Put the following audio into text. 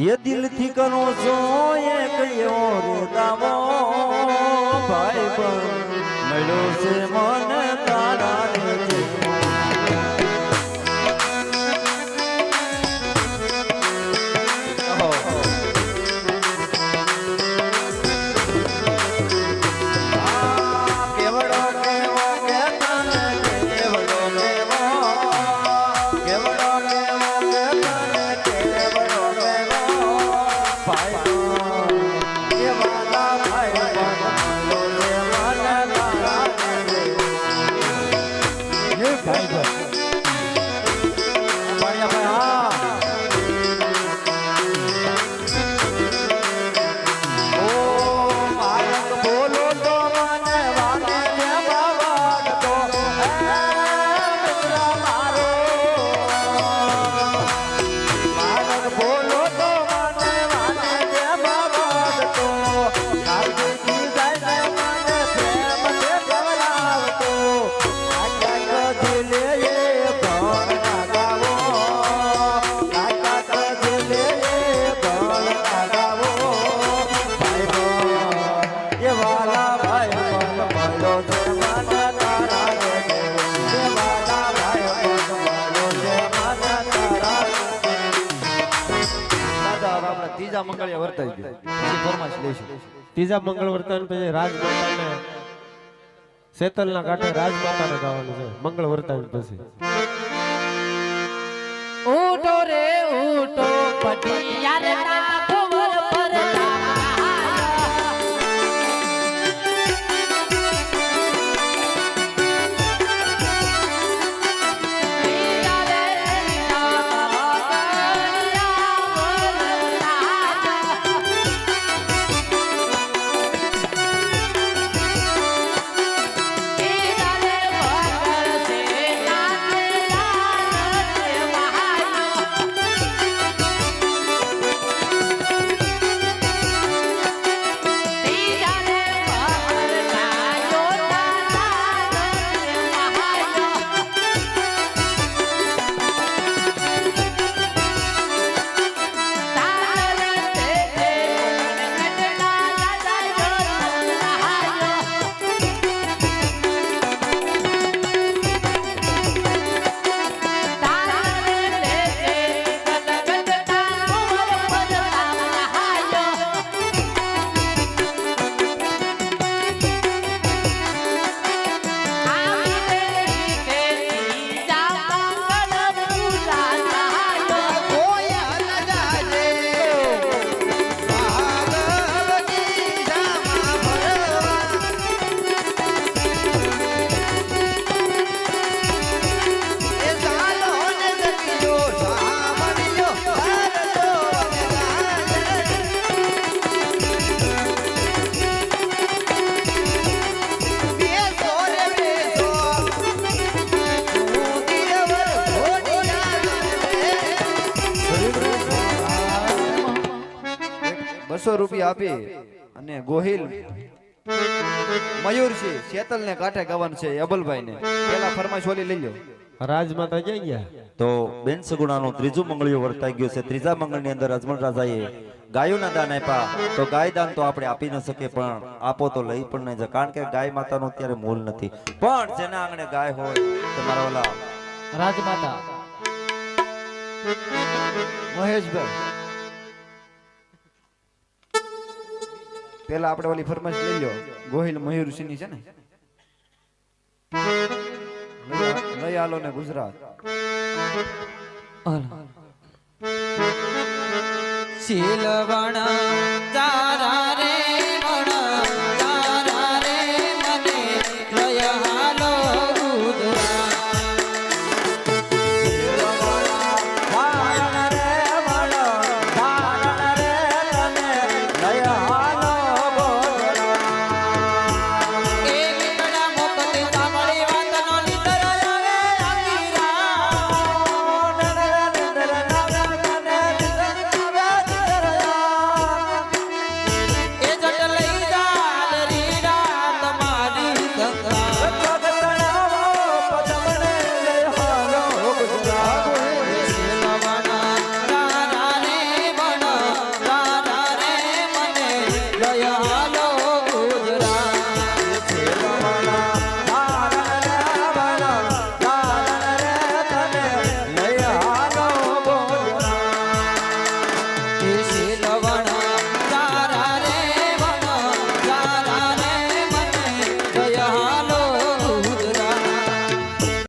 એ દિલથી કરો છો એક એવો રે દાવો ભાઈ પણ મળ્યો છે મને ત્રીજા મંગળિયા વર્તાઈ ગયો. પછી ફરમાશ લઈશું ત્રીજા મંગળ વર્તન પછી રાજમાતાને શેતલના કાંઠે રાજમાતાને ગાવાનું છે. મંગળ વર્તન પછી. ઉઠો રે ઉઠો પટિયાર ના બસો રૂપિયા આપી અને ગોહિલ મયુર છે શેતલ ને કાંઠે ગાવાનું છે અબલભાઈ ને પેલા ફરમાઈશ ઓલી લઈ લો રાજમાતા જઈ ગયા? તો બેન સગુણાનું ત્રીજું મંગળિયું વર્તાઈ ગયું છે. ત્રીજા મંગળની અંદર અજમલ રાજાએ ગાયોના દાન આપ્યા. તો ગાય દાન તો આપણે આપી ન શકીએ પણ આપો તો લઈ પણ નહીં જાય. કારણ કે ગાય માતાનું અત્યારે મૂલ નથી. પણ જેના આંગણે ગાય હોય તમારા ઓલા રાજમાતા. મહેશભાઈ. પેલા આપણે ઓલી ફરમાઈશ લઈ લો ગોહિલ મયુર સિંહની છે ને? લઈ- આલો ને ગુજરાત શીલવણ